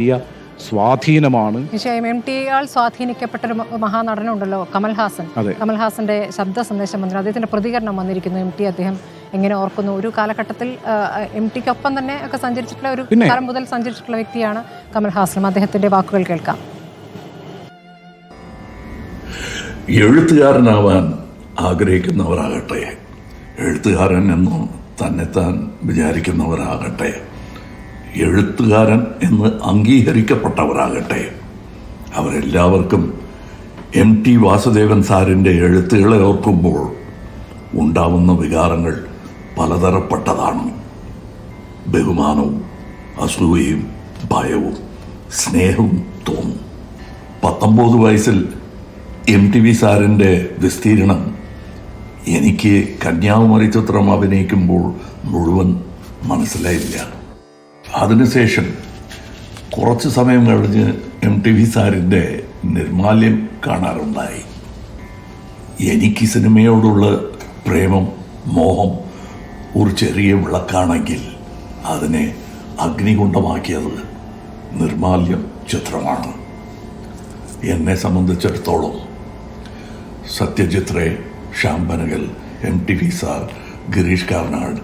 വലിയ സ്വാധീനമാണ്. നിശ്ചയം എം ടി ആൾ സ്വാധീനിക്കപ്പെട്ട ഒരു മഹാനടനുണ്ടല്ലോ കമൽഹാസൻ. കമൽഹാസന്റെ ശബ്ദ സന്ദേശം വന്നിരുന്നു. അദ്ദേഹത്തിന്റെ പ്രതികരണം വന്നിരിക്കുന്നു. എം ടി അദ്ദേഹം എങ്ങനെ ഓർക്കുന്നു? ഒരു കാലഘട്ടത്തിൽ എം ടിക്കൊപ്പം തന്നെ ഒക്കെ സഞ്ചരിച്ചിട്ടുള്ള ഒരു? കാലം മുതൽ സഞ്ചരിച്ചിട്ടുള്ള വ്യക്തിയാണ് കമൽഹാസനും. അദ്ദേഹത്തിന്റെ വാക്കുകൾ കേൾക്കാം. എഴുത്തുകാരനാവാൻ ആഗ്രഹിക്കുന്നവരാകട്ടെ. എഴുത്തുകാരൻ എന്ന് തന്നെത്താൻ വിചാരിക്കുന്നവരാകട്ടെ. എഴുത്തുകാരൻ എന്ന് അംഗീകരിക്കപ്പെട്ടവരാകട്ടെ. അവരെല്ലാവർക്കും എം ടി വാസുദേവൻ സാറിന്റെ എഴുത്തുകളെ ഓർക്കുമ്പോൾ ഉണ്ടാവുന്ന വികാരങ്ങൾ പലതരപ്പെട്ടതാണ്. ബഹുമാനവും അസൂയയും ഭയവും സ്നേഹവും തോന്നും. പത്തൊമ്പത് വയസ്സിൽ എം ടി വി സാറിന്റെ വിസ്തീർണം എനിക്ക് കന്യാകുമാരി ചിത്രം അഭിനയിക്കുമ്പോൾ മുഴുവൻ മനസ്സിലായില്ല. അതിനുശേഷം കുറച്ച് സമയം കഴിഞ്ഞ് എം ടി വി സാറിന്റെ നിർമാല്യം കാണാറുണ്ടായി. എനിക്ക് സിനിമയോടുള്ള പ്രേമം മോഹം ഒരു ചെറിയ വിളക്കാണെങ്കിൽ അതിനെ അഗ്നികുണ്ഡമാക്കിയത് നിർമാല്യം ചിത്രമാണ്. എന്നെ സംബന്ധിച്ചിടത്തോളം Satyajit Ray Shyam Benegal M T V sir Girish Karnad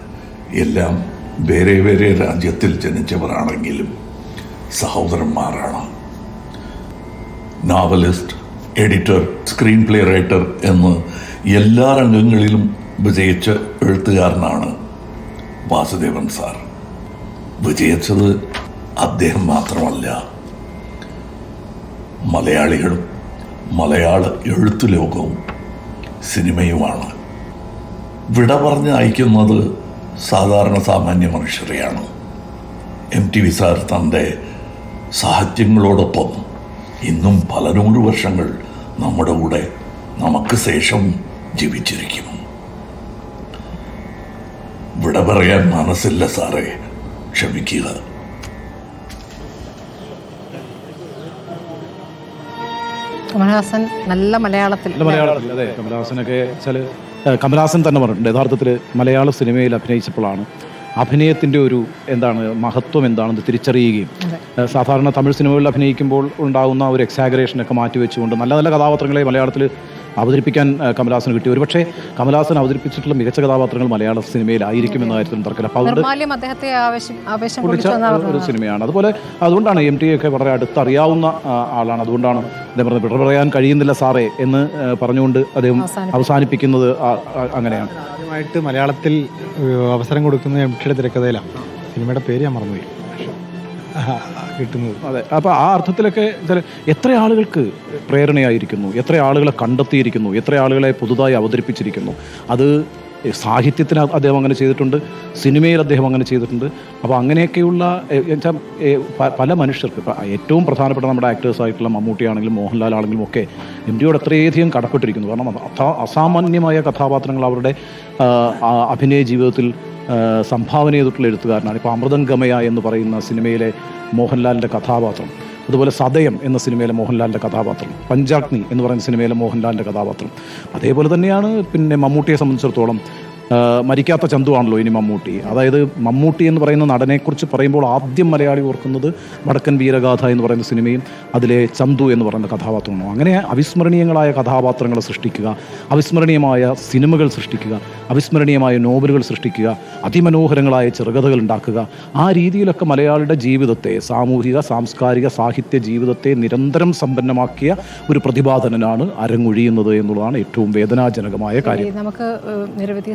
എല്ലാം വേറെ വേറെ രാജ്യത്തിൽ ജനിച്ചവരാണെങ്കിലും സഹോദരന്മാരാണ്. Novelist editor screenplay writer എന്ന് എല്ലാ രംഗങ്ങളിലും വിജയിച്ച എഴുത്തുകാരനാണ് വാസുദേവൻ സാർ. വിജയിച്ചത് അദ്ദേഹം മാത്രമല്ല. മലയാളികളും മലയാള എഴുത്തു ലോകവും സിനിമയുമാണ്. വിട പറഞ്ഞ് അയക്കുന്നത് സാധാരണ സാമാന്യ മനുഷ്യരെയാണ്. എം ടി വി സാർ തന്റെ സാഹിത്യങ്ങളോടൊപ്പം ഇന്നും പല നൂറ് വർഷങ്ങൾ നമ്മുടെ കൂടെ നമുക്ക് ശേഷം ജീവിച്ചിരിക്കും വിട പറയാൻ മനസ്സില്ല സാറേ. ക്ഷമിക്കുക. കമൽഹാസൻ നല്ല മലയാളത്തിൽ മലയാളത്തിൽ അതെ. കമലഹാസനൊക്കെ വെച്ചാൽ കമലഹാസൻ തന്നെ പറഞ്ഞിട്ടുണ്ട്. യഥാർത്ഥത്തിൽ മലയാള സിനിമയിൽ അഭിനയിച്ചപ്പോഴാണ് അഭിനയത്തിന്റെ ഒരു എന്താണ് മഹത്വം എന്താണെന്ന് തിരിച്ചറിയുകയും സാധാരണ തമിഴ് സിനിമകളിൽ അഭിനയിക്കുമ്പോൾ ഉണ്ടാകുന്ന ഒരു എക്സാഗ്രേഷനൊക്കെ മാറ്റി വെച്ചുകൊണ്ട് നല്ല നല്ല കഥാപാത്രങ്ങളെ മലയാളത്തിൽ അവതരിപ്പിക്കാൻ കമലഹാസന് കിട്ടി. ഒരുപക്ഷെ കമലഹാസൻ അവതരിപ്പിച്ചിട്ടുള്ള മികച്ച കഥാപാത്രങ്ങൾ മലയാള സിനിമയിലായിരിക്കും എന്ന കാര്യത്തിൽ തർക്കമില്ല അപ്പോൾ ഒരു സിനിമയാണ്. അതുപോലെ അതുകൊണ്ടാണ് എം ടി ഒക്കെ വളരെ അടുത്തറിയാവുന്ന ആളാണ്. അതുകൊണ്ടാണ് അദ്ദേഹം പറഞ്ഞത് വിട പറയാൻ കഴിയുന്നില്ല സാറേ എന്ന് പറഞ്ഞുകൊണ്ട് അദ്ദേഹം അവസാനിപ്പിക്കുന്നത് അങ്ങനെയാണ്. ആദ്യമായിട്ട് മലയാളത്തിൽ അവസരം കൊടുക്കുന്നത് എം ടിയുടെ തിരക്കഥയിലാണ്. സിനിമയുടെ പേര് ഞാൻ മറന്നുപോയി. കിട്ടുന്നത്. അതെ. അപ്പോൾ ആ അർത്ഥത്തിലൊക്കെ എത്ര ആളുകൾക്ക് പ്രേരണയായിരിക്കുന്നു? എത്ര ആളുകളെ കണ്ടെത്തിയിരിക്കുന്നു? എത്ര ആളുകളെ പുതുതായി അവതരിപ്പിച്ചിരിക്കുന്നു? അത് സാഹിത്യത്തിന് അദ്ദേഹം അങ്ങനെ ചെയ്തിട്ടുണ്ട് സിനിമയിൽ അദ്ദേഹം അങ്ങനെ ചെയ്തിട്ടുണ്ട്. അപ്പോൾ അങ്ങനെയൊക്കെയുള്ള എ, എന്നുവെച്ചാൽ, പല മനുഷ്യർക്ക് ഏറ്റവും പ്രധാനപ്പെട്ട നമ്മുടെ ആക്ടേഴ്സായിട്ടുള്ള മമ്മൂട്ടിയാണെങ്കിലും മോഹൻലാൽ ആണെങ്കിലും ഒക്കെ എം അത്രയധികം കടപ്പെട്ടിരിക്കുന്നു. കാരണം അസാമാന്യമായ കഥാപാത്രങ്ങൾ അവരുടെ അഭിനയ ജീവിതത്തിൽ സംഭാവന ചെയ്തിട്ടുള്ള എഴുത്തുകാരനാണ്. ഇപ്പോൾ അമൃതം ഗമയ എന്ന് പറയുന്ന സിനിമയിലെ മോഹൻലാലിന്റെ കഥാപാത്രം. അതുപോലെ സദയം എന്ന സിനിമയിലെ മോഹൻലാലിന്റെ കഥാപാത്രം. പഞ്ചാഗ്നി എന്ന് പറയുന്ന സിനിമയിലെ മോഹൻലാലിന്റെ കഥാപാത്രം. അതേപോലെ തന്നെയാണ് പിന്നെ മമ്മൂട്ടിയെ സംബന്ധിച്ചിടത്തോളം മരിക്കാത്ത ചന്തുവാണല്ലോ ഇനി മമ്മൂട്ടി. അതായത് മമ്മൂട്ടി എന്ന് പറയുന്ന നടനെക്കുറിച്ച് പറയുമ്പോൾ ആദ്യം മലയാളി ഓർക്കുന്നത് വടക്കൻ വീരഗാഥ എന്ന് പറയുന്ന സിനിമയും അതിലെ ചന്തു എന്ന് പറയുന്ന കഥാപാത്രമാണ് അങ്ങനെ അവിസ്മരണീയങ്ങളായ കഥാപാത്രങ്ങളെ സൃഷ്ടിക്കുക അവിസ്മരണീയമായ സിനിമകൾ സൃഷ്ടിക്കുക അവിസ്മരണീയമായ നോവലുകൾ സൃഷ്ടിക്കുക അതിമനോഹരങ്ങളായ ചെറുകഥകൾ ഉണ്ടാക്കുക ആ രീതിയിലൊക്കെ മലയാളിയുടെ ജീവിതത്തെ സാമൂഹിക സാംസ്കാരിക സാഹിത്യ ജീവിതത്തെ നിരന്തരം സമ്പന്നമാക്കിയ ഒരു പ്രതിപാദനനാണ് അരങ്ങൊഴിയുന്നത് എന്നുള്ളതാണ് ഏറ്റവും വേദനാജനകമായ കാര്യം. നമുക്ക് നിരവധി